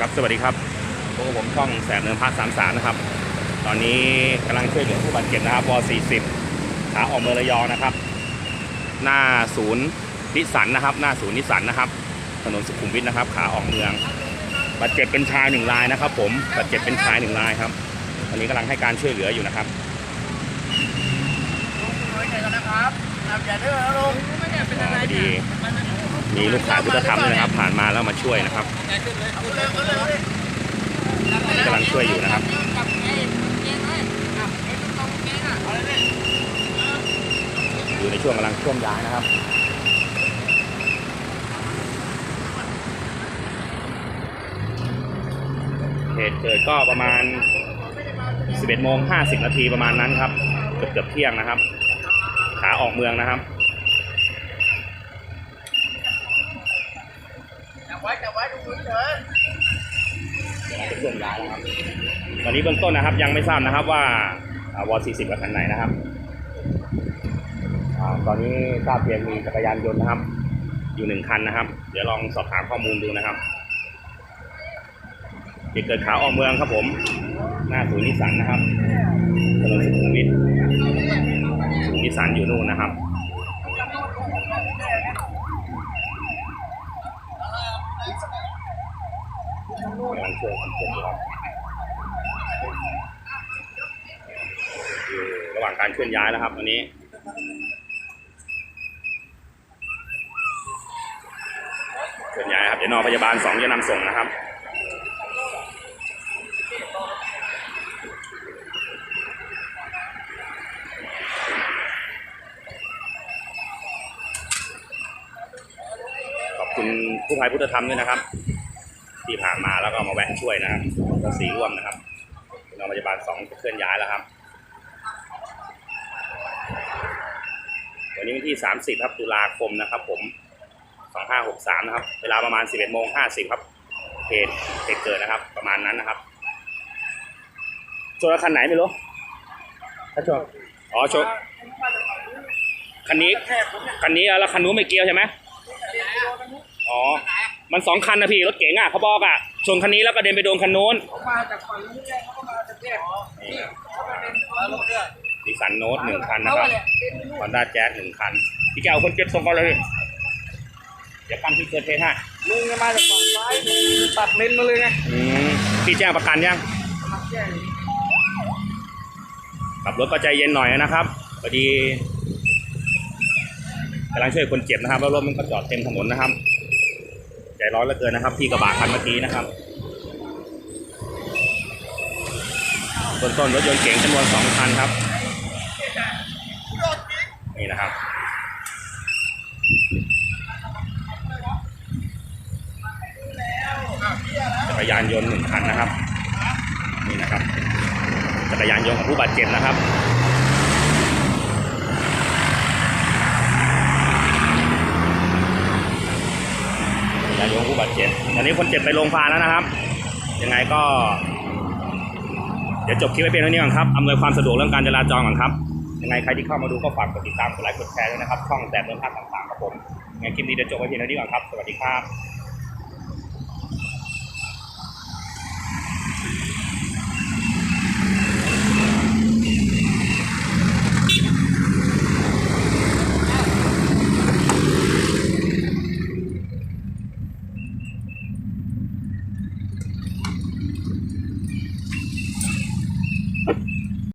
ครับสวัสดีครับพวกผมช่องแสบเนินพักสามสามนะครับ ตอนนี้กำลังช่วยเหลือผู้บาดเจ็บนะครับว40ขาออกเมืองระยองนะครับ หน้าศูนย์นิสสันนะครับ หน้าศูนย์นิสสันนะครับ ถนนสุขุมวิทนะครับ ขาออกเมืองบาดเจ็บเป็นชายหนึ่งรายนะครับ ผมบาดเจ็บเป็นชายหนึ่งรายครับตอนนี้กำลังให้การช่วยเหลืออยู่นะครับ น้อยใจกันนะครับอย่า ดื้อนะลุงไม่ได้เป็นอะไรพอดีมีลูกค้าพุทธธรรมนะครับ ผ่านมาแล้วมาช่วยนะครับกำลังช่วยอยู่นะครับอยู่ในช่วงกำลังเคลื่อนย้ายนะครับเหตุเกิดก็ประมาณ 11โมง50 นาทีประมาณนั้นครับ เกือบเกือบเที่ยงนะครับ ขาออกเมืองนะครับจับไว้จับไว้ดูมือเฉยเป็นช่วงย้ายนะครับตอนนี้เบื้องต้นนะครับยังไม่ทราบนะครับว่าวอ40กับคันไหนนะครับอาตอนนี้ทราบเพียงมีจักรยานยนต์นะครับ อยู่หนึ่งคันนะครับ เดี๋ยวลองสอบถามข้อมูลดูนะครับเหตุเกิดขาออกเมืองครับผม หน้าศูนย์นิสสันนะครับถนนสุขุมวิท ศูนย์นิสสันอยู่นู่นนะครับกำลังช่วยคนเจ็บอยู่ครับอยู่ระหว่างการเคลื่อนย้ายแล้วครับอันนี้เคลื่อนย้ายครับเดี๋ยวนอพยาบาลสองจะนำส่งนะครับ คุณผู้ภัยพุทธธรรมด้วยนะครับ ที่ผ่านมาแล้วก็มาแวะช่วยนะครับก็สีร่วมนะครับโรงพยาบาลสองจะเคลื่อนย้ายแล้วครับ วันนี้วันที่ 30 ครับตุลาคมนะครับ ผม 2563 นะครับ เวลาประมาณ 11โมง50 ครับเหตุเหตุเกิดนะครับ ประมาณนั้นนะครับชนคันไหนไม่รู้ถ้าชนอ๋อชนคันนี้คันนี้แล้วคันนู้นไม่เกี่ยวใช่ไหม อ๋อ มันสองคันนะพี่รถเก๋งอะเขาบอกอะชนคันนี้แล้วก็เด็นไปโดนคันนู้นเขามาจากฝั่งนู้นเลยเขาก็มาจากแยกนี่เขามาเป็นแล้วลูกเรือดิสันโนตหนึ่งคันนะครับฮอนด้าแจ๊สหนึ่งคัน พี่แกเอาคนเจ็บส่งก่อนเลย เดี๋ยวกันที่เกิดเหตุให้ลุงจะมาจากฝั่งซ้ายตัดเลนมาเลยไงอืมพี่แจ้งประกันยังมาแก้ขับรถก็ใจเย็นหน่อยนะครับพอดีกำลังช่วยคนเจ็บนะครับ แล้วรถมันก็จอดเต็มถนนนะครับใจ ร้อนเหลือเกินนะครับพี่กระบะคันเมื่อกี้นะครับต้นต้นรถยนต์เก๋งจำนวนสองคันครับ นี่นะครับจักรยานยนต์หนึ่งคันนะครับ นี่นะครับ จักรยานยนต์ของผู้บาดเจ็บนะครับ จักร ยายนต์ของผู้บาดเจ็บตอนนี้คนเจ็บไปโรงพยาบาลแล้วนะครับ ยังไงก็ เดี๋ยวจบคลิปไว้เพียงเท่านี้ก่อนครับอำนวยความสะดวกเรื่องการจราจรก่อนครับ ยังไงใครที่เข้ามาดูก็ฝากกดติดตามกดไลค์กดแชร์ด้วยนะครับ ช่องแต่เมืองภาคต่างๆครับผมยังไงคลิปนี้เดี๋ยวจบไว้เพียงเท่านี้ก่อนครับ สวัสดีครับ